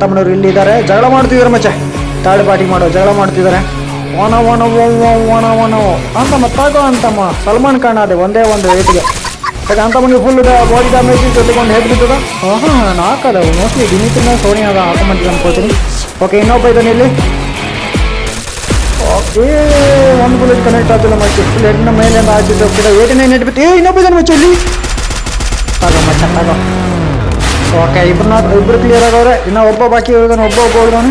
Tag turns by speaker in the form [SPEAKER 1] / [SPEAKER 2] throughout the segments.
[SPEAKER 1] ಅಂತ ಇಲ್ಲಿ ಇದ್ದಾರೆ ಜಗಳ ಮಾಡ್ತಿದ್ದಾರೆ ಮಚ್ಚೆ. ತಾಳಿ ಪಾಟಿ ಮಾಡೋ, ಜಗಳ ಮಾಡ್ತಿದ್ದಾರೆ. ಒಣ ಒಣ ಒಣ ಒಣ ಅಂತ ಮತ್ತಾಗೋ ಅಂತಮ್ಮ ಸಲ್ಮಾನ್ ಖಾನ್ ಅದೇ ಒಂದೇ ಒಂದು ರೇಟ್ಗೆ ಯಾಕೆ ಅಂತ ಮನೆಗೆ ಫುಲ್ ಬಾಡಿ ಡ್ಯಾಮೇಜ್ ಜೊತೆಗೊಂಡು ಹೆಡ್ ಬಿದ್ದದ? ಹಾಂ ನಾನು ಹಾಕದ ಮೋಸ್ಟ್ಲಿ ದಿನಿತಿನ ಸೋನಿ ಅದ ಹಾಕೊಂಬಂತಿದ್ದೆ ಅನ್ಕೋತೀನಿ. ಓಕೆ ಇನ್ನೊಬ್ಬ ಇದ್ದಾನೆ ಇಲ್ಲಿ. ಓಕೆ ಒಂದು ಬುಲೆಟ್ ಕನೆಕ್ಟ್ ಆಗ್ತಿಲ್ಲ ಮತ್ತೆ ಫುಲ್ ಹೆಡ್ನ ಮೇಲೆ ಆಗಿದ್ದು ಕೂಡ ಏಟಿ ನೈನ್ ಏ, ಇನ್ನೊಬ್ಬ ಇದ್ದಾನೆ ಮಚ್ಚ ಇಲ್ಲಿ. ತಗೋ ಮಚ್ಚ, ತಗೋ. ಓಕೆ ಇಬ್ರು ನಾಟ್ ಇಬ್ರು ಕ್ಲಿಯರ್ ಆಗವ್ರೆ. ಇನ್ನು ಒಬ್ಬ ಬಾಕಿ ಹೋಗೋಣ ಒಬ್ಬ ಒಬ್ಬ ಹೋಗೋಣ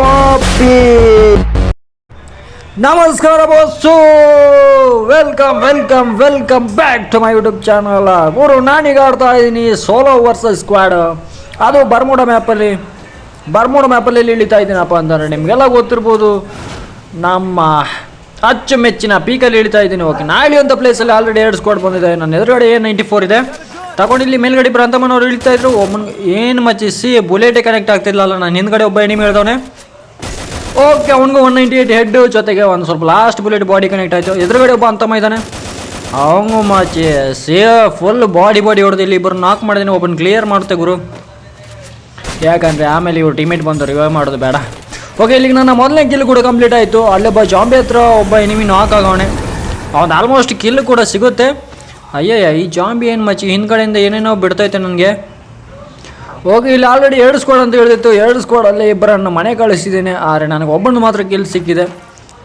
[SPEAKER 1] ಓಪಿ ನಮಸ್ಕಾರ bus welcome welcome welcome back to my YouTube channel ಗುರು, ನಾನೀಗ ಆಡ್ತಾ ಇದ್ದೀನಿ ಸೋಲೋ ವರ್ಸಸ್ ಸ್ಕ್ವಾಡ್ ಅದು ಬರ್ಮುಡ ಮ್ಯಾಪಲ್ಲಿ ಬರ್ಮೂಡ ಮ್ಯಾಪಲ್ಲಿ ಇಳಿತಾ ಇದ್ದೀನಪ್ಪ ಅಂತಂದರೆ ನಿಮಗೆಲ್ಲ ಗೊತ್ತಿರ್ಬೋದು, ನಮ್ಮ ಅಚ್ಚುಮೆಚ್ಚಿನ ಪೀಕಲ್ಲಿ ಇಳಿತಾ ಇದ್ದೀನಿ. ಓಕೆ ನಾ ಇಳಿಯುವಂಥ ಪ್ಲೇಸಲ್ಲಿ ಆಲ್ರೆಡಿ ಎರಡು ಸ್ಕ್ವಾಡ್ ಬಂದಿದೆ. ನನ್ನ ಎದುರುಗಡೆ ಎ ನೈಂಟಿ ಫೋರ್ ಇದೆ. ತಗೊಂಡು ಇಲ್ಲಿ ಮೇಲ್ಗಡೆ ಬ್ರಂತಮ್ಮನವ್ರು ಇಳಿತಾ ಇದ್ರು. ಒಮ್ಮನ್ ಏನು ಮಚ್ಚಿ, ಸಿ ಬುಲೆಟೇ ಕನೆಕ್ಟ್ ಆಗ್ತಿರ್ಲಿಲ್ಲ. ನಾನು ಹಿಂದ್ಗಡೆ ಒಬ್ಬ ಎನಿಮಿ ಹೇಳ್ದವನೆ ಓಕೆ, ಅವನಿಗೂ ಒನ್ ನೈಂಟಿ ಏಯ್ಟ್ ಹೆಡ್ ಜೊತೆಗೆ ಒಂದು ಸ್ವಲ್ಪ ಲಾಸ್ಟ್ ಬುಲೆಟ್ ಬಾಡಿ ಕನೆಕ್ಟ್ ಆಯಿತು. ಎದುರುಗಡೆ ಒಬ್ಬ ಅಂತಮ್ಮ ಇದ್ದಾನೆ. ಅವನು ಮಾಚಿ ಸೇ ಫುಲ್ ಬಾಡಿ ಬಾಡಿ ಹೊಡೆದು ಇಲ್ಲಿ ಇಬ್ಬರು ನಾಕ್ ಮಾಡಿದ್ದೀನಿ ಒಬ್ಬನ ಕ್ಲಿಯರ್ ಮಾಡುತ್ತೆ ಗುರು. ಯಾಕಂದರೆ ಆಮೇಲೆ ಇವ್ರು ಟೀಮೇಟ್ ಬಂದು ರಿವೈವ್ ಮಾಡೋದು ಬೇಡ. ಓಕೆ ಇಲ್ಲಿಗೆ ನನ್ನ ಮೊದಲನೇ ಕಿಲ್ ಕೂಡ ಕಂಪ್ಲೀಟ್ ಆಯಿತು. ಅಲ್ಲೊಬ್ಬ ಜಾಂಬಿ ಹತ್ರ ಒಬ್ಬ ಎನಿಮಿ ನಾಕ್ ಆಗೋಣೆ ಅವ್ನು ಆಲ್ಮೋಸ್ಟ್ ಕಿಲ್ ಕೂಡ ಸಿಗುತ್ತೆ. ಅಯ್ಯಯ್ಯ, ಈ ಜಾಂಬಿ ಏನು ಮಚ್ಚಿ? ಹಿಂದ್ಗಡೆಯಿಂದ ಏನೇನೋ ಬಿಡ್ತೈತೆ ನನಗೆ. ಓಕೆ ಇಲ್ಲಿ ಆಲ್ರೆಡಿ ಎರಡು ಸ್ಕ್ವಾಡ್ ಅಂತ ಹೇಳಿದಿತ್ತು. ಎರಡು ಸ್ಕ್ವಾಡಲ್ಲಿ ಇಬ್ಬರನ್ನು ಮನೆ ಕಳಿಸಿದ್ದೀನಿ. ಆದರೆ ನನಗೆ ಒಬ್ಬನು ಮಾತ್ರ ಕಿಲ್ ಸಿಕ್ಕಿದೆ.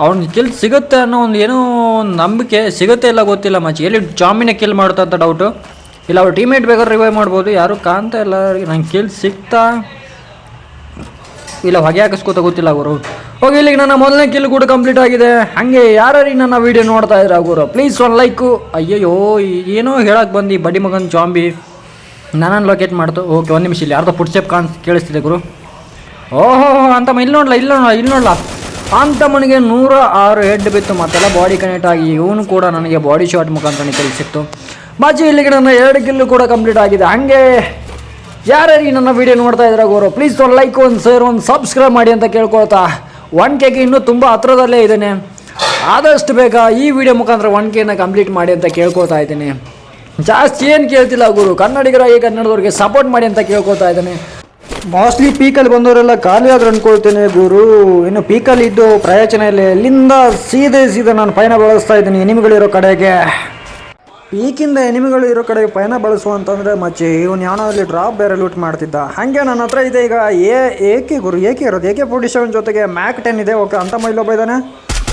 [SPEAKER 1] ಅವ್ನ ಕಿಲ್ ಸಿಗುತ್ತೆ ಅನ್ನೋ ಒಂದು ಏನೋ ಒಂದು ನಂಬಿಕೆ ಸಿಗುತ್ತೆ ಇಲ್ಲ ಗೊತ್ತಿಲ್ಲ ಮಚ್ಚಿ. ಎಲ್ಲಿ ಜಾಮಿನ ಕಿಲ್ ಮಾಡ್ತಾ ಅಂತ ಡೌಟು ಇಲ್ಲ, ಅವ್ರು ಟೀಮೇಟ್ ಬೇಕಾದ್ರೆ ರಿವೈವ್ ಮಾಡ್ಬೋದು. ಯಾರು ಕಾಣ್ತಾ ಇಲ್ಲ. ನಂಗೆ ಕಿಲ್ ಸಿಗ್ತಾ ಇಲ್ಲ, ಹೊಗೆ ಹಾಕಿಸ್ಕೋತ ಗೊತ್ತಿಲ್ಲ ಗುರು. ಹೋಗಿ ಇಲ್ಲಿಗೆ ನನ್ನ ಮೊದಲನೇ ಕಿಲ್ ಕೂಡ ಕಂಪ್ಲೀಟ್ ಆಗಿದೆ. ಹಾಗೆ ಯಾರ್ಯಾರಿಗೆ ನನ್ನ ವೀಡಿಯೋ ನೋಡ್ತಾ ಇದ್ರೆ ಅವರು ಪ್ಲೀಸ್ ಒಂದು ಲೈಕು ಅಯ್ಯಯ್ಯೋ ಏನೋ ಹೇಳಕ್ಕೆ ಬಂದು ಬಡಿ ಮಗನ ಜಾಂಬಿ ನನ್ನನ್ನು ಲೊಕೇಟ್ ಮಾಡ್ತು. ಓಕೆ ಒಂದು ನಿಮಿಷ ಇಲ್ಲಿ ಯಾರ್ದೋ ಫುಡ್ ಸ್ಟೆಪ್ ಕಾಣ್, ಕೇಳಿಸ್ತಿದೆ ಗುರು. ಓಹೋ ಅಂತ ಇಲ್ಲಿ ನೋಡಲ್ಲ ಇಲ್ಲಿ ನೋಡ್ಲ ಇಲ್ಲಿ ನೋಡ್ಲ. ಅಂತ ಮನಿಗೆ ನೂರ ಆರು ಹೆಡ್ ಬಿತ್ತು, ಮತ್ತೆಲ್ಲ ಬಾಡಿ ಕನೆಕ್ಟ್ ಆಗಿ ಇವನು ಕೂಡ ನನಗೆ ಬಾಡಿ ಶಾಟ್ ಮುಖಾಂತರ ಕಿಲ್ ಸಿಕ್ತು. ಬಾಜಿ, ಇಲ್ಲಿಗೆ ನನ್ನ ಎರಡು ಕಿಲ್ಲು ಕೂಡ ಕಂಪ್ಲೀಟ್ ಆಗಿದೆ. ಹಾಗೆ ಯಾರ್ಯಾರಿಗೆ ನನ್ನ ವಿಡಿಯೋ ನೋಡ್ತಾ ಇದ್ರೆ ಗುರು ಪ್ಲೀಸ್ ಒಂದು ಲೈಕ್ ಒಂದು ಶೇರ್ ಒಂದು ಸಬ್ಸ್ಕ್ರೈಬ್ ಮಾಡಿ ಅಂತ ಕೇಳ್ಕೊಳ್ತಾ. ಒನ್ ಕೆಗೆ ಇನ್ನೂ ತುಂಬ ಹತ್ರದಲ್ಲೇ ಇದ್ದೇನೆ. ಆದಷ್ಟು ಬೇಗ ಈ ವಿಡಿಯೋ ಮುಖಾಂತರ ಒನ್ ಕೆನ ಕಂಪ್ಲೀಟ್ ಮಾಡಿ ಅಂತ ಕೇಳ್ಕೊತಾ ಇದ್ದೀನಿ. ಜಾಸ್ತಿ ಏನು ಕೇಳ್ತಿಲ್ಲ ಗುರು, ಕನ್ನಡಿಗರ ಈ ಕನ್ನಡದವ್ರಿಗೆ ಸಪೋರ್ಟ್ ಮಾಡಿ ಅಂತ ಕೇಳ್ಕೊತಾ ಇದ್ದೇನೆ. ಮೋಸ್ಟ್ಲಿ ಪೀಕಲ್ಲಿ ಬಂದವರೆಲ್ಲ ಖಾಲಿ ಆದ್ರೆ ಅಂದ್ಕೊಳ್ತೇನೆ ಗುರು. ಇನ್ನು ಪೀಕಲ್ಲಿ ಇದ್ದು ಪ್ರಯೋಜನ ಇಲ್ಲ. ಇಲ್ಲಿಂದ ಸೀದೆ ಸೀದೆ ನಾನು ಪಯಣ ಬಳಸ್ತಾ ಇದ್ದೀನಿ ನಿಮ್ಗಳಿರೋ ಕಡೆಗೆ. ಪೀಕಿಂದ ಎನಿಮಿಗಳು ಇರೋ ಕಡೆ ಪಯಣ ಬಳಸು ಅಂತಂದರೆ ಮಚ್ಚಿ ಇವನು ಯಾವನಲ್ಲಿ ಡ್ರಾಪ್ ಬೇರೆ ಲೂಟ್ ಮಾಡ್ತಿದ್ದ. ಹಾಗೆ ನನ್ನ ಹತ್ರ ಇದೆ ಈಗ ಏ ಏಕೆ ಗುರು ಏಕೆ ಇರೋದು? ಏಕೆ ಫೋರ್ಟಿ ಸೆವೆನ್ ಜೊತೆಗೆ ಮ್ಯಾಕ್ ಟೆನ್ ಇದೆ? ಓಕೆ ಅಂತ ಮೈಲೊಬ್ಬ ಇದ್ದಾನೆ.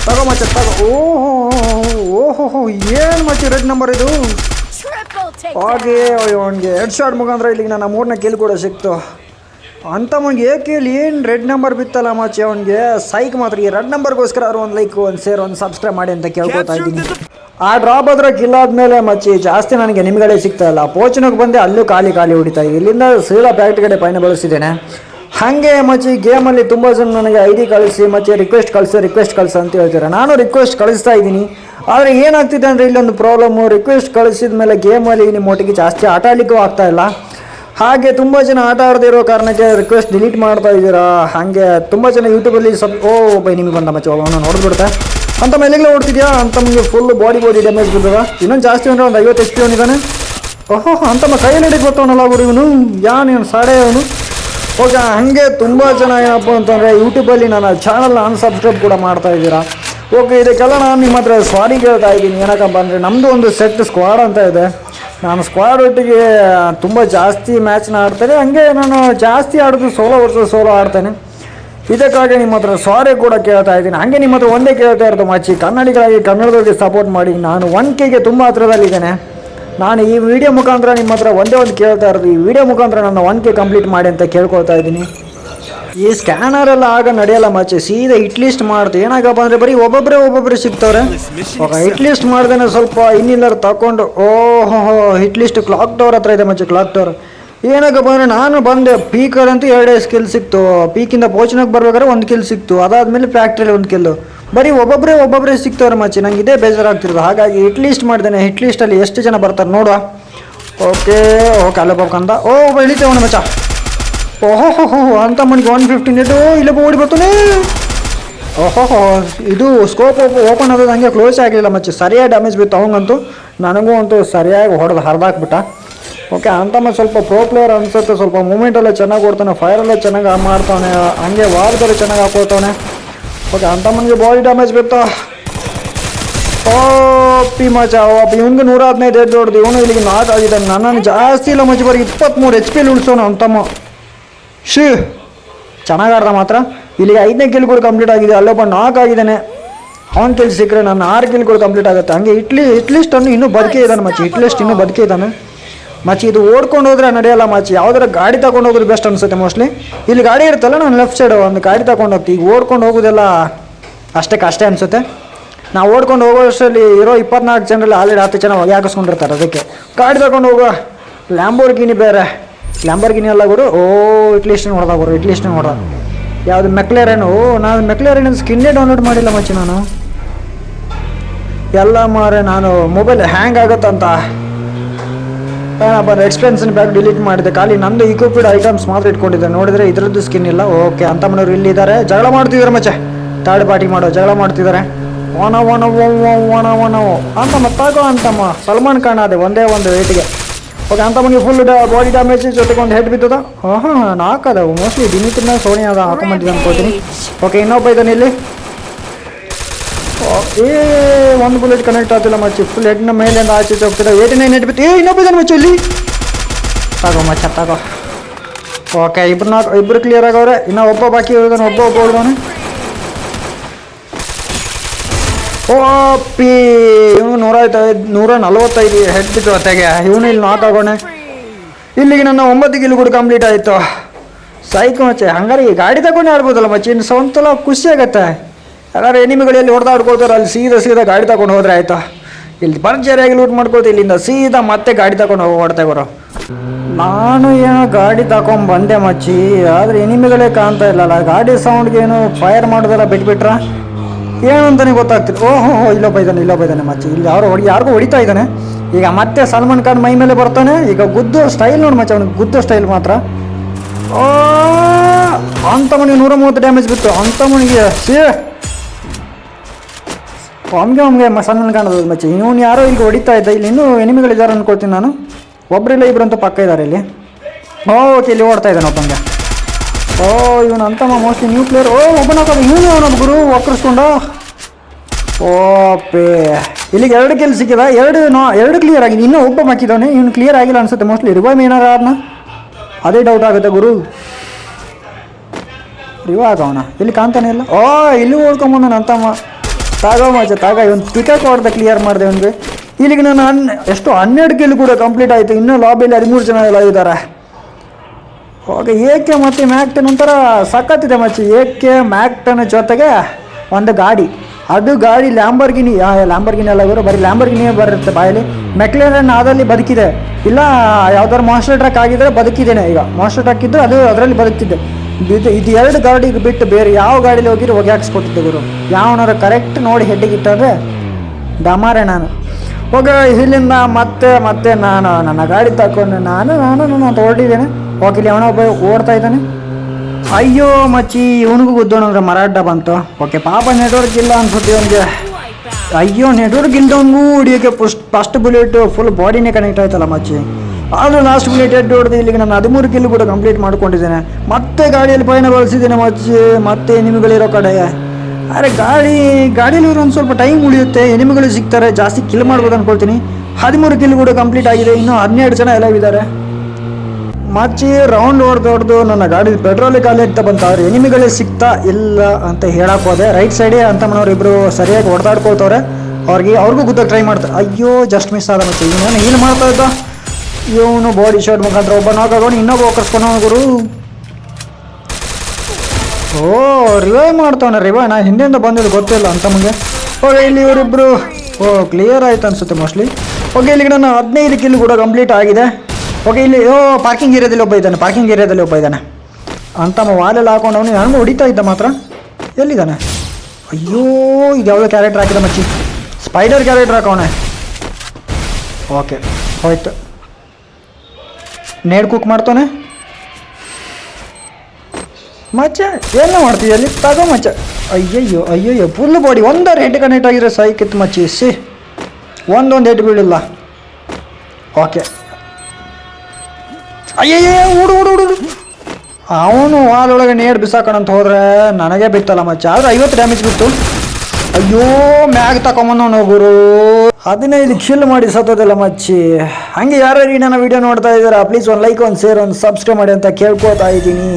[SPEAKER 1] ತಗೋ ಮಚ್ಚ ತಗೋ. ಓಹೋ ಓಹೋ ಏನು ಮಚ್ಚಿ ರೆಡ್ ನಂಬರ್ ಇದು? ಹಾಗೆ ಅವನಿಗೆ ಹೆಡ್ ಶಾರ್ಟ್ ಮುಖಾಂತರ ಇಲ್ಲಿಗೆ ನನ್ನ ಮೂರನೇ ಕಿಲ್ ಕೂಡ ಸಿಕ್ತು. ಅಂತ ಮಗ ಏಕೆ ಇಲ್ಲಿ ಏನು ರೆಡ್ ನಂಬರ್ ಬಿತ್ತಲ್ಲ ಮಚ್ಚಿ ಅವನಿಗೆ? ಸೈಕ್ ಮಾತ್ರ ಈ ರೆಡ್ ನಂಬರ್ಗೋಸ್ಕರ ಅವ್ರು ಒಂದು ಲೈಕ್ ಒಂದು ಶೇರ್ ಒಂದು ಸಬ್ಸ್ಕ್ರೈಬ್ ಮಾಡಿ ಅಂತ ಕೇಳ್ಕೊತಾ ಇದ್ದೀನಿ. ಆ ಡ್ರಾಪ್ ಹತ್ರ ಕಿಲ್ ಆದಮೇಲೆ ಮಚ್ಚಿ ಜಾಸ್ತಿ ನನಗೆ ನಿಮ್ಗಡೆ ಸಿಗ್ತಾ ಇಲ್ಲ. ಪೋಚನಕ್ಕೆ ಬಂದೆ ಅಲ್ಲೂ ಖಾಲಿ ಖಾಲಿ ಹೊಡಿತಾ ಇಲ್ಲಿಂದ ಸೀಳಾ ಪ್ಯಾಕೆಟ್ ಕಡೆ ಪಯಣ ಬಳಸಿದ್ದೇನೆ ಹಾಗೆ ಮಚ್ಚಿ ಗೇಮಲ್ಲಿ ತುಂಬ ಜನ ನನಗೆ ಐ ಡಿ ಕಳಿಸಿ, ಮಚ್ಚಿ ರಿಕ್ವೆಸ್ಟ್ ಕಳಿಸಿ ರಿಕ್ವೆಸ್ಟ್ ಕಳಿಸು ಅಂತ ಹೇಳ್ತಾರೆ. ನಾನು ರಿಕ್ವೆಸ್ಟ್ ಕಳಿಸ್ತಾ ಇದ್ದೀನಿ. ಆದರೆ ಏನಾಗ್ತಿದೆ ಅಂದರೆ ಇಲ್ಲೊಂದು ಪ್ರಾಬ್ಲಮ್ಮು ರಿಕ್ವೆಸ್ಟ್ ಕಳಿಸಿದ ಮೇಲೆ ಗೇಮಲ್ಲಿ ನಿಮ್ಮ ಒಟ್ಟಿಗೆ ಜಾಸ್ತಿ ಆಟ ಆಡಲಿಕ್ಕೂ ಆಗ್ತಾ ಇಲ್ಲ. ಹಾಗೆ ತುಂಬ ಜನ ಆಟ ಇರೋ ಕಾರಣಕ್ಕೆ ರಿಕ್ವೆಸ್ಟ್ ಡಿಲೀಟ್ ಮಾಡ್ತಾ ಇದ್ದೀರಾ. ಹಾಗೆ ತುಂಬ ಜನ ಯೂಟ್ಯೂಬಲ್ಲಿ ಸಬ್ ಓ, ಬೈ ನಿಮಗೆ ಬಂದ ಮಚ್ಚಿ, ಅವನು ನೋಡ್ಬಿಡ್ತೆ ಅಂತ ಮೇಲೆಲ್ಲ ಓಡ್ತಿದ್ಯಾ? ಅಂತ ನಮಗೆ ಫುಲ್ ಬಾಡಿ ಬಾಡಿ ಡ್ಯಾಮೇಜ್ ಬಿದ್ದದ? ಇನ್ನೊಂದು ಜಾಸ್ತಿ ಅಂದರೆ ಒಂದು ಐವತ್ತು ಎಚ್ ಪಿ ಅವನಿದ್ದಾನೆ. ಓಹೋ ಅಂತಮ್ಮ ಕೈಯಲ್ಲಿ ಹಿಡಿದು ಗೊತ್ತವನಲ್ಲ ಅವರು ಇವನು? ಯಾನ್ ಸಾಡೆ ಅವನು? ಓಕೆ, ಹಾಗೆ ತುಂಬ ಜನ ಏನಪ್ಪ ಅಂತಂದರೆ ಯೂಟ್ಯೂಬಲ್ಲಿ ನನ್ನ ಚಾನಲ್ನ ಅನ್ಸಬ್ಸ್ಕ್ರೈಬ್ ಕೂಡ ಮಾಡ್ತಾ ಇದ್ದೀರಾ. ಓಕೆ, ಇದಕ್ಕೆಲ್ಲ ನಾನು ನಿಮ್ಮ ಹತ್ರ ಸಾರಿ ಕೇಳ್ತಾ ಇದ್ದೀನಿ. ಏನಕ್ಕಪ್ಪ ಅಂದರೆ ನಮ್ಮದು ಒಂದು ಸೆಟ್ ಸ್ಕ್ವಾಡ್ ಅಂತ ಇದೆ. ನಾನು ಸ್ಕ್ವಾಡ್ ಒಟ್ಟಿಗೆ ತುಂಬ ಜಾಸ್ತಿ ಮ್ಯಾಚ್ನ ಆಡ್ತೇನೆ. ಹಂಗೆ ನಾನು ಜಾಸ್ತಿ ಆಡೋದು ಸೋಲೋ ವರ್ಸಸ್ ಸೋಲೋ ಆಡ್ತೇನೆ. ಇದಕ್ಕಾಗಿ ನಿಮ್ಮ ಹತ್ರ ಸಾರಿ ಕೂಡ ಕೇಳ್ತಾ ಇದ್ದೀನಿ. ಹಾಗೆ ನಿಮ್ಮ ಹತ್ರ ಒಂದೇ ಕೇಳ್ತಾ ಇರೋದು ಮಾಚಿ. ಕನ್ನಡಿಗಳಾಗಿ ಕನ್ನಡದವ್ರಿಗೆ ಸಪೋರ್ಟ್ ಮಾಡಿ. ನಾನು ಒನ್ ಕೆಗೆ ತುಂಬ ಹತ್ರದಲ್ಲಿದ್ದೇನೆ ನಾನು ಈ ವಿಡಿಯೋ ಮುಖಾಂತರ ನಿಮ್ಮ ಹತ್ರ ಒಂದೇ ಒಂದು ಕೇಳ್ತಾ ಇರೋದು. ಈ ವಿಡಿಯೋ ಮುಖಾಂತರ ನನ್ನ ಒನ್ ಕೆ ಕಂಪ್ಲೀಟ್ ಮಾಡಿ ಅಂತ ಕೇಳ್ಕೊಳ್ತಾ ಇದ್ದೀನಿ. ಈ ಸ್ಕ್ಯಾನರ್ ಎಲ್ಲ ಆಗ ನಡೆಯಲ್ಲ ಮಾಚೆ. ಸೀದಾ ಇಟ್ ಲಿಸ್ಟ್ ಮಾಡ್ತು ಏನಾಗಪ್ಪ ಅಂದರೆ ಬರೀ ಒಬ್ಬೊಬ್ಬರೇ ಒಬ್ಬೊಬ್ಬರೇ ಸಿಗ್ತವ್ರೆ. ಹಿಟ್ ಲಿಸ್ಟ್ ಮಾಡ್ದೇನೆ ಸ್ವಲ್ಪ ಇನ್ನಿಲ್ಲರು ತಗೊಂಡು ಓಹೋ ಹಿಟ್ ಲಿಸ್ಟ್ ಕ್ಲಾಕ್ ಟವರ್ ಹತ್ರ ಇದೆ ಮಚ್ಚೆ ಕ್ಲಾಕ್ ಟವರ್ ಏನಾಗಪ್ಪ ಅಂದರೆ ನಾನು ಬಂದೆ, ಪೀಕರ್ ಅಂತೂ ಎರಡೇ ಸ್ಕಿಲ್ ಸಿಕ್ತು. ಪೀಕಿಂದ ಪೋಚನಕ್ಕೆ ಬರ್ಬೇಕಾದ್ರೆ ಒಂದು ಕಿಲ್ ಸಿಕ್ತು. ಅದಾದಮೇಲೆ ಫ್ಯಾಕ್ಟ್ರಿಲಿ ಒಂದು ಕಿಲ್ಲು ಬರೀ ಒಬ್ಬೊಬ್ಬರೇ ಒಬ್ಬೊಬ್ಬರೇ ಸಿಗ್ತವ್ರೆ ಮಚ್ಚಿ ನಂಗೆ ಇದೇ ಬೇಜಾರಾಗ್ತಿರೋದು. ಹಾಗಾಗಿ ಹಿಟ್ ಲೀಸ್ಟ್ ಮಾಡಿದ್ದೇನೆ. ಹಿಟ್ ಲೀಸ್ಟಲ್ಲಿ ಎಷ್ಟು ಜನ ಬರ್ತಾರೆ ನೋಡುವ. ಓಕೆ ಓಕೆ ಅಲ್ಲಪ್ಪ ಓ ಬೆಳಿತೇವಣ ಮಚ್ಚ ಓಹೋ ಹೋ ಹೋ ಅಂತ ಮನಿಗೆ ಒನ್ ಫಿಫ್ಟೀನ್ ಇಟ್ಟು ಇಲ್ಲಪ್ಪ ಓಡಿ ಬರ್ತಾನೆ. ಓಹೋ ಇದು ಸ್ಕೋಪ್ ಓಪನ್ ಆಗೋದು ಹಂಗೆ ಕ್ಲೋಸ್ ಆಗಲಿಲ್ಲ ಮಚ್ಚಿ ಸರಿಯಾಗಿ ಡ್ಯಾಮೇಜ್ ಬಿತ್ತು ಅವಂಗಂತೂ ನನಗೂ ಅಂತೂ ಸರಿಯಾಗಿ ಹೊಡೆದು ಹರಿದಾಕ್ಬಿಟ್ಟ. ಓಕೆ ಅಂತಮ್ಮ ಸ್ವಲ್ಪ ಪ್ರೋ ಪ್ಲೇಯರ್ ಅನ್ಸುತ್ತೆ, ಸ್ವಲ್ಪ ಮೂಮೆಂಟ್ ಎಲ್ಲ ಚೆನ್ನಾಗಿ ಕೊಡ್ತಾನೆ ಫೈರ್ ಎಲ್ಲ ಚೆನ್ನಾಗಿ ಮಾಡ್ತಾನೆ, ಹಂಗೆ ವಾರ್ದಲ್ಲಿ ಚೆನ್ನಾಗಿ ಹಾಕೋತಾನೆ ಓಕೆ ಅಂತಮ್ಮನಿಗೆ ಬಾಡಿ ಡ್ಯಾಮೇಜ್ ಬಿತ್ತಾ? ಓ ಪಿ ಮಚ ಇವನಿಗೆ ನೂರ ಹದಿನೈದು ಎದ್ದು ಹೊಡೆದು, ಇವನು ಇಲ್ಲಿಗೆ ನಾಟ್ ಆಗಿದ್ದಾನೆ ನನ್ನನ್ನು ಜಾಸ್ತಿ ಇಲ್ಲ ಮಚ್ಚಿ ಬರೀ ಇಪ್ಪತ್ತ್ಮೂರು ಎಚ್ ಪಿಲಿ ಉಳಿಸೋನು ಅಂತಮ್ಮ ಶಿ ಚೆನ್ನಾಗಿ ಆಡ್ದ ಮಾತ್ರ. ಇಲ್ಲಿಗೆ ಐದನೇ ಕಿಲ್ಗಳು ಕಂಪ್ಲೀಟ್ ಆಗಿದೆ, ಅಲ್ಲೊಬ್ಬ ನಾಕ್ ಆಗಿದ್ದಾನೆ. ಅವ್ನು ಕಿಲ್ ಸಿಕ್ಕರೆ ನನ್ನ ಆರು ಕಿಲ್ಗಳು ಕಂಪ್ಲೀಟ್ ಆಗುತ್ತೆ. ಹಂಗೆ ಇಟ್ಲಿ ಇಟ್ಲಿಸ್ಟ್ ಅನ್ನು ಇನ್ನೂ ಬದುಕೇ ಇದ್ದಾನೆ ಮಚ್ಚಿ ಇಟ್ಲಿಸ್ಟ್ ಇನ್ನೂ ಬದುಕೇ ಇದ್ದಾನೆ. ಮಚ್ಚಿ ಇದು ಓಡ್ಕೊಂಡು ಹೋದ್ರೆ ನಡೆಯಲ್ಲ ಮಚ್ಚಿ ಯಾವ್ದಾರ ಗಾಡಿ ತಗೊಂಡು ಹೋಗೋದು ಬೆಸ್ಟ್ ಅನ್ಸುತ್ತೆ ಮೋಸ್ಟ್ಲಿ ಇಲ್ಲಿ ಗಾಡಿ ಇರುತ್ತಲ್ಲ, ನಾನು ಲೆಫ್ಟ್ ಸೈಡ್ ಒಂದು ಗಾಡಿ ತಗೊಂಡು ಹೋಗ್ತೀವಿ ಈಗ ಓಡ್ಕೊಂಡು ಹೋಗೋದೆಲ್ಲ ಅಷ್ಟೇ ಕಷ್ಟ ಅನಿಸುತ್ತೆ. ನಾವು ಓಡ್ಕೊಂಡು ಹೋಗೋಷ್ಟರಲ್ಲಿ ಇರೋ ಇಪ್ಪತ್ನಾಲ್ಕು ಜನರಲ್ಲಿ ಆಲ್ರೆಡಿ ಹತ್ತು ಜನ ಹೊಗೆ ಹಾಕಿಸ್ಕೊಂಡಿರ್ತಾರೆ ಅದಕ್ಕೆ. ಗಾಡಿ ತಗೊಂಡು ಹೋಗೋ ಲ್ಯಾಂಬೋರ್ಗಿನಿ ಬೇರೆ. ಲ್ಯಾಂಬೋರ್ಗಿನಿ ಎಲ್ಲ ಗುರು. ಓ ಇಟ್ಲಿಸ್ಟ್ ನೋಡ್ದಾಗ ಗುರು ಇಟ್ಲಿಸ್ಟ್ ನೋಡ ಯಾವುದು ಮೆಕ್ಲೇರೇನು ಓ, ನಾನು ಮೆಕ್ಲೇರೇನು ಸ್ಕಿನ್ನೇ ಡೌನ್ಲೋಡ್ ಮಾಡಿಲ್ಲ ಮಚ್ಚಿ ನಾನು. ಎಲ್ಲ ಮಾರೆ, ನಾನು ಮೊಬೈಲ್ ಹ್ಯಾಂಗ್ ಆಗುತ್ತಂತ. ಬಂದು ಎಕ್ಸ್ಪೆನ್ಸಿನ ಬ್ಯಾಗ್ ಡಿಲೀಟ್ ಮಾಡಿದೆ. ಖಾಲಿ ನಂದು ಇಕ್ವಿಪ್ಡ್ ಐಟಮ್ಸ್ ಮಾತ್ರ ಇಟ್ಕೊಂಡಿದ್ದೆ. ನೋಡಿದ್ರೆ ಇದ್ರದ್ದು ಸ್ಕಿನ್ ಇಲ್ಲ. ಓಕೆ ಅಂತ ಮನೆಯವ್ರು ಇಲ್ಲಿದ್ದಾರೆ ಜಗಳ ಮಾಡ್ತಿದ್ದಾರೆ ಮಚ್ಚೆ. ಥರ್ಡ್ ಪಾರ್ಟಿ ಮಾಡೋ, ಜಗಳ ಮಾಡ್ತಿದ್ದಾರೆ. ಒಣ ಒಣ ಒಣ ಒಣ ಅಂತ ಅಂತಮ್ಮ, ತಗೋ ಅಂತಮ್ಮ. ಸಲ್ಮಾನ್ ಖಾನ್ ಅದೇ, ಒಂದೇ ಒಂದು ವೇಟಿಗೆ ಓಕೆ ಅಂತ ಮನೆಗೆ ಫುಲ್ ಬಾಡಿ ಡ್ಯಾಮೇಜ್ ಜೊತೆಗೆ ಒಂದು ಹೆಡ್ ಬಿದ್ದದ? ಹಾಂ ಹಾಂ ನಾಲ್ಕದ ಮೋಸ್ಟ್ಲಿ ದಿನಿತಿನ ಸೋನಿ ಅದ ಹಾಕೊಂಬಂದಿದೆ ಅನ್ಕೋತೀನಿ ಓಕೆ ಇನ್ನೊಬ್ಬ ಇದ್ದಾನೆ ಇಲ್ಲಿ. ಏ, ಒಂದು ಬುಲೆಟ್ ಕನೆಕ್ಟ್ ಆಗ್ತಿಲ್ಲ ಮಚ್ಚಿ ಫುಲ್ ಹೆಡ್ನ ಮೇಲಿಂದ ಆಚೆ ಹೋಗ್ತಿಲ್ಲ ಏಟಿ ನೈನ್ ಏಟ್ ಬಿತ್ತು ಏ ಇನ್ನೊಬ್ಬ ಇದ್ದಾನೆ ಮಚ್ಚಿ ಇಲ್ಲಿ ತಗೋ ಮಚ್ಚ ತಗೋ. ಓಕೆ ಇಬ್ರು ನಾಲ್ಕು ಇಬ್ಬರು ಕ್ಲಿಯರ್ ಆಗವ್ರೆ. ಇನ್ನು ಒಬ್ಬ ಬಾಕಿ ಹೋಗಿದ್ದಾನೆ ಒಬ್ಬ ಒಬ್ಬ ಉಳಿದಾನೆ ಓ, ಪಿ, ಇವನು ನೂರ ಐದು ನೂರ ನಲವತ್ತೈದು ಹೆಡ್ ಬಿತ್ತು ಹೊತ್ತೆಗೆ ಇವನು ಇಲ್ಲಿ ನಾಕ್ ಆಗೋಣೆ ಇಲ್ಲಿಗೆ ನನ್ನ ಒಂಬತ್ತು ಗಿಲ್ ಕೂಡ ಕಂಪ್ಲೀಟ್ ಆಯಿತು. ಸೈಕ್ ಮಚ್ಚೆ ಹಂಗಾರೆ ಈ ಗಾಡಿ ತಗೊಂಡು ಆಡ್ಬೋದಲ್ಲ ಮಚ್ಚಿ ಇನ್ನು ಸ್ವಂತಲ ಖುಷಿ ಆಗತ್ತೆ. ಯಾರು ಎನಿಮಿಗಳಲ್ಲಿ ಹೊಡೆದಾಡ್ಕೋತಾರೆ ಅಲ್ಲಿ ಸೀದಾ ಸೀದಾ ಗಾಡಿ ತಗೊಂಡು ಹೋದ್ರೆ ಆಯ್ತಾ? ಇಲ್ಲಿ ಭರ್ಜರಿಯಾಗಿ ಲೂಟ್ ಮಾಡ್ಕೋತಿ ಇಲ್ಲಿಂದ ಸೀದಾ ಮತ್ತೆ ಗಾಡಿ ತಗೊಂಡು ಹೋಗಿ ಬರೋ ನಾನು ಏನೋ ಗಾಡಿ ತಗೊಂಡ್ ಬಂದೆ ಮಚ್ಚಿ, ಆದರೆ ಎನಿಮಿಗಳೇ ಕಾಣ್ತಾ ಇಲ್ಲಲ್ಲ, ಗಾಡಿ ಸೌಂಡ್ಗೆ ಏನು ಫೈರ್ ಮಾಡೋದೆಲ್ಲ ಬಿಟ್ಬಿಟ್ರ? ಏನು ಅಂತಲೇ ಗೊತ್ತಾಗ್ತಿಲ್ಲ. ಓಹೋ ಹೋ ಇಲ್ಲೊಬ್ಬ ಇದ್ದಾನೆ ಇಲ್ಲೊಬ್ಬ ಇದ್ದಾನೆ ಮಚ್ಚಿ, ಇಲ್ಲಿ ಯಾರೋ ಹೊಡಿ, ಯಾರಿಗೂ ಹೊಡಿತಾ ಇದ್ದಾನೆ. ಈಗ ಮತ್ತೆ ಸಲ್ಮಾನ್ ಖಾನ್ ಮೈ ಮೇಲೆ ಬರ್ತಾನೆ, ಈಗ ಗುದ್ದು ಸ್ಟೈಲ್ ನೋಡಿ ಮಚ್ಚ ಅವನಿಗೆ, ಗುದ್ದು ಸ್ಟೈಲ್ ಮಾತ್ರ. ಮನೆಗೆ ನೂರ ಮೂವತ್ತು ಡ್ಯಾಮೇಜ್ ಬಿತ್ತು ಅಂತ ಮನೆಗೆ ಸೇ ಒಮ್ಗೆ ಅವ್ಗೆ ಸಣ್ಣ ಕಾಣೋದು ಮಚ್ಚಿ. ಇವನು ಯಾರೋ ಇಲ್ಲಿ ಹೊಡಿತಾ ಇದ್ದ. ಇಲ್ಲಿ ಇನ್ನೂ ಎನಿಮಿಗಳಿದ್ದಾರೆ ಅನ್ಕೊಳ್ತೀನಿ ನಾನು. ಒಬ್ಬರಿಲ್ಲ ಇಬ್ಬರು ಅಂತ ಪಕ್ಕ ಇದ್ದಾರೆ ಇಲ್ಲಿ. ಓಕೆ, ಇಲ್ಲಿ ಓಡ್ತಾ ಇದ್ದಾನೆ ಒಬ್ಬಂಗೆ. ಓ, ಇವನು ಅಂತಮ್ಮ ಮೋಸ್ಟ್ಲಿ ನ್ಯೂ ಪ್ಲೇಯರ್ ಓ, ಒಬ್ಬನ ಇವನು ಅವನೊಬ್ಬ ಗುರು ಒಕ್ಕರಿಸ್ಕೊಂಡ ಓಪೇ. ಇಲ್ಲಿಗೆ ಎರಡು ಕೆಲ್ ಸಿಕ್ಕಿದ. ಎರಡು ನಾ, ಎರಡು ಕ್ಲಿಯರ್ ಆಗಿದೆ. ಇನ್ನೂ ಒಬ್ಬ ಹಾಕಿದ್ದಾನೆ ಇವನು ಕ್ಲಿಯರ್ ಆಗಿಲ್ಲ ಅನ್ಸುತ್ತೆ ಮೋಸ್ಟ್ಲಿ ರಿವೈವ್ ಏನಾರ ಅದನ್ನ ಅದೇ ಡೌಟ್ ಆಗುತ್ತೆ ಗುರು. ರಿವಾ ಅವನ ಇಲ್ಲಿ ಕಾಣ್ತಾನೆ ಇಲ್ಲ? ಓ, ಇಲ್ಲಿ ಓಡ್ಕೊಂಬಂದ ಅಂತಮ್ಮ. ತಾಗೋ ಮಚ್ಚ ತಾಗ. ಇವನು ಪಿಕಪ್ ಹೊಡೆದ ಕ್ಲಿಯರ್ ಮಾಡಿದೆ ಅವನಿಗೆ ಇಲ್ಲಿಗೆ ನಾನು ಹನ್, ಎಷ್ಟು ಹನ್ನೆರಡು ಕಿಲ್ ಕೂಡ ಕಂಪ್ಲೀಟ್ ಆಯಿತು. ಇನ್ನೂ ಲಾಬಿಯಲ್ಲಿ ಹದಿಮೂರು ಜನ ಎಲ್ಲ ಇದ್ದಾರೆ. ಓಕೆ ಏಕೆ ಮತ್ತೆ ಮ್ಯಾಕ್ಟನ್ ಒಂಥರ ಸಖತ್ತಿದೆ ಮಚ್ಚಿ ಏಕೆ ಮ್ಯಾಕ್ಟನ್ ಜೊತೆಗೆ ಒಂದು ಗಾಡಿ. ಅದು ಗಾಡಿ ಲ್ಯಾಂಬರ್ಗಿನಿ ಲ್ಯಾಂಬರ್ಗಿನಿ ಅಲ್ಲ ಇವರು, ಬರೀ ಲ್ಯಾಂಬರ್ಗಿನಿಯೇ ಬರುತ್ತೆ ಬಾಯಲ್ಲಿ. ಮೆಕ್ಲೇರನ್ ಆದಲ್ಲಿ ಬದುಕಿದೆ. ಇಲ್ಲ, ಯಾವ್ದಾದ್ರು ಮಾಸ್ಟರ್ ಟ್ರಕ್ ಆಗಿದ್ರೆ ಬದುಕಿದ್ದೇನೆ ಈಗ. ಮಾಸ್ಟರ್ ಟ್ರಕ್ ಇದ್ದು ಅದು ಅದರಲ್ಲಿ ಬದುಕ್ತಿದ್ದೆ. ಇದು ಇದು ಎರಡು ಗಾಡಿಗೆ ಬಿಟ್ಟು ಬೇರೆ ಯಾವ ಗಾಡೀಲಿ ಹೋಗಿರೋ ಹೊಗೆ ಹಾಕ್ಸ್ಕೊಟ್ಟಿದ್ದೆ ಗುರು. ಯಾವನಾರು ಕರೆಕ್ಟ್ ನೋಡಿ ಹೆಡ್ಡಿಗೆ ಇಟ್ಟಂದ್ರೆ ಡಮಾರೆ ನಾನು. ಹೋಗ, ಇಲ್ಲಿಂದ ಮತ್ತೆ ಮತ್ತೆ ನಾನು, ನನ್ನ ಗಾಡಿ ತಕೊಂಡು ನಾನು ನಾನು ನಾನು ಹೊರಟಿದ್ದೇನೆ. ಹೋಗಿಲ್ಲಿ ಅವನ ಒಬ್ಬ ಓಡ್ತಾ ಇದ್ದಾನೆ. ಅಯ್ಯೋ, ಮಚ್ಚಿ, ಇವನಿಗೂ ಗುದ್ದೋಣಂದ್ರೆ ಮರಾಠ ಬಂತು. ಓಕೆ, ಪಾಪ ನೆಟ್ವರ್ಕ್ ಇಲ್ಲ ಅನ್ಸುತ್ತೆ ಅವನಿಗೆ ಅಯ್ಯೋ ನೆಟ್ವರ್ಕ್ ಇಲ್ದವನಿಗೂ ಹಿಡಿಯೋಕ್ಕೆ ಫಸ್ಟ್ ಫಸ್ಟ್ ಬುಲೆಟ್ ಫುಲ್ ಬಾಡಿನೇ ಕನೆಕ್ಟ್ ಆಯ್ತಲ್ಲ ಮಚ್ಚಿ. ಆದರೂ ಲಾಸ್ಟ್ ಮಿನಿಟ್ ಎಡ್ ಹೊಡೆದು ಇಲ್ಲಿಗೆ ನಾನು ಹದಿಮೂರು ಕಿಲ್ಲು ಕೂಡ ಕಂಪ್ಲೀಟ್ ಮಾಡ್ಕೊಂಡಿದ್ದೇನೆ. ಮತ್ತೆ ಗಾಡಿಯಲ್ಲಿ ಪಯಣಗೊಳಿಸಿದ್ದೇನೆ ಮಚ್ಚಿ ಮತ್ತೆ ನಿಮಗಳಿರೋ ಕಡೆ. ಅರೆ ಗಾಡಿ, ಗಾಡಿಯಲ್ಲಿ ಒಂದು ಸ್ವಲ್ಪ ಟೈಮ್ ಉಳಿಯುತ್ತೆ. ಎನಿಮಿಗಳು ಸಿಗ್ತಾರೆ, ಜಾಸ್ತಿ ಕಿಲ್ ಮಾಡ್ಬೋದು ಅಂದ್ಕೊಳ್ತೀನಿ ಹದಿಮೂರು ಕಿಲ್ ಕೂಡ ಕಂಪ್ಲೀಟ್ ಆಗಿದೆ. ಇನ್ನೂ ಹನ್ನೆರಡು ಜನ ಎಲ್ಲ ಇದ್ದಾರೆ. ಮಚ್ಚಿ ರೌಂಡ್ ಹೊಡೆದು ಹೊಡೆದು ನನ್ನ ಗಾಡಿ ಪೆಟ್ರೋಲ್ ಖಾಲಿ ಆಗ್ತಾ ಬಂತ. ಅವ್ರು ಎನಿಮಿಗಳೇ ಸಿಗ್ತಾ ಇಲ್ಲ ಅಂತ ಹೇಳಕ್ ಹೋದೆ. ರೈಟ್ ಸೈಡೇ ಅಂತ ಮನೋರು ಇಬ್ರು ಸರಿಯಾಗಿ ಹೊಡೆದಾಡ್ಕೊಳ್ತವ್ರೆ. ಅವ್ರಿಗೆ, ಅವ್ರಿಗೂ ಗುದ್ದಕ್ಕೆ ಟ್ರೈ ಮಾಡ್ತಾರೆ. ಅಯ್ಯೋ ಜಸ್ಟ್ ಮಿಸ್ ಆದ ಮತ್ತೆ ಏನು ಮಾಡ್ತಾ ಇದ್ದ? ಇವನು ಬಾಡಿ ಶರ್ಟ್ ಮುಖಾಂತರ ಒಬ್ಬ ನಾಕ್ ಆಗೋಣ ಇನ್ನೊಬ್ಬ ಕರ್ಸ್ಕೊಂಡು ಗುರು. ಓ ರಿವೈವ್ ಮಾಡ್ತಾವನೆ ರಿವೈವ್ ನಾ ಹಿಂದೆಯಿಂದ ಬಂದಿದ್ದು ಗೊತ್ತಿಲ್ಲ ಅಂತ ನಮಗೆ. ಓಕೆ ಇಲ್ಲಿ ಇವರಿಬ್ಬರು ಓ ಕ್ಲಿಯರ್ ಆಯ್ತು ಅನ್ಸುತ್ತೆ ಮೋಸ್ಟ್ಲಿ ಓಕೆ ಇಲ್ಲಿ ನಾನು ಹದಿನೈದು ಕಿಲ್ ಕೂಡ ಕಂಪ್ಲೀಟ್ ಆಗಿದೆ. ಓಕೆ ಇಲ್ಲಿ, ಓ ಪಾರ್ಕಿಂಗ್ ಏರಿಯಾದಲ್ಲಿ ಒಬ್ಬ ಇದ್ದಾನೆ ಪಾರ್ಕಿಂಗ್ ಏರಿಯಾದಲ್ಲಿ ಒಬ್ಬ ಇದ್ದಾನೆ. ಅಂತ ವಾಲೆಲ್ಲ ಹಾಕೊಂಡು ಅವನು ನನಗೂ ಹೊಡಿತಾ ಇದ್ದ ಮಾತ್ರ. ಎಲ್ಲಿದ್ದಾನೆ? ಅಯ್ಯೋ, ಇದು ಯಾವುದೋ ಕ್ಯಾರೆಕ್ಟರ್ ಹಾಕಿದ ಮಚ್ಚಿ. ಸ್ಪೈಡರ್ ಕ್ಯಾರೆಕ್ಟರ್ ಹಾಕೋಣೆ ಓಕೆ ಹೋಯ್ತು. ನೇಡ್ ಕುಕ್ ಮಾಡ್ತಾನೆ? ಮಚ್ಚ, ಏನು ಮಾಡ್ತೀಯ ಅಲ್ಲಿ ತಗೋ ಮಚ್ಚ. ಅಯ್ಯಯ್ಯೋ ಅಯ್ಯಯ್ಯೋ ಫುಲ್ ಬಾಡಿ ಒಂದಾರು ಹೆಡ್ ಕನೆಕ್ಟ್ ಆಗಿರೋ ಸೈಕಿತ್ತು ಮಚ್ಚಿ, ಸಿ. ಒಂದೊಂದು ಹೆಡ್ ಬೀಳಿಲ್ಲ. ಓಕೆ ಅಯ್ಯಯ್ಯೋ ಹುಡು ಹುಡು ಹುಡು ಅವನು ವಾಲೊಳಗೆ ನೇಡ್ ಬಿಸಾಕಣಂತ ಹೋದ್ರೆ ನನಗೆ ಬಿತ್ತಲ್ಲ ಮಚ್ಚ. ಆದ್ರೆ ಐವತ್ತು ಡ್ಯಾಮೇಜ್ ಬಿತ್ತು. ಅಯ್ಯೋ, ಮ್ಯಾಗ್ ತಗೊಂಬಂದವನು ಗುರು. ಹದಿನೈದು ಕಿಲ್ ಮಾಡಿ ಸತ್ತೋದೆಲ್ಲ ಮಚ್ಚಿ. ಹಂಗೆ ಯಾರು ಈ ನನ್ನ ವಿಡಿಯೋ ನೋಡ್ತಾ ಇದ್ದೀರಾ ಪ್ಲೀಸ್ ಒಂದು ಲೈಕ್ ಒಂದು ಶೇರ್ ಒಂದು ಸಬ್ಸ್ಕ್ರೈಬ್ ಮಾಡಿ ಅಂತ ಕೇಳ್ಕೊತಾ ಇದ್ದೀನಿ.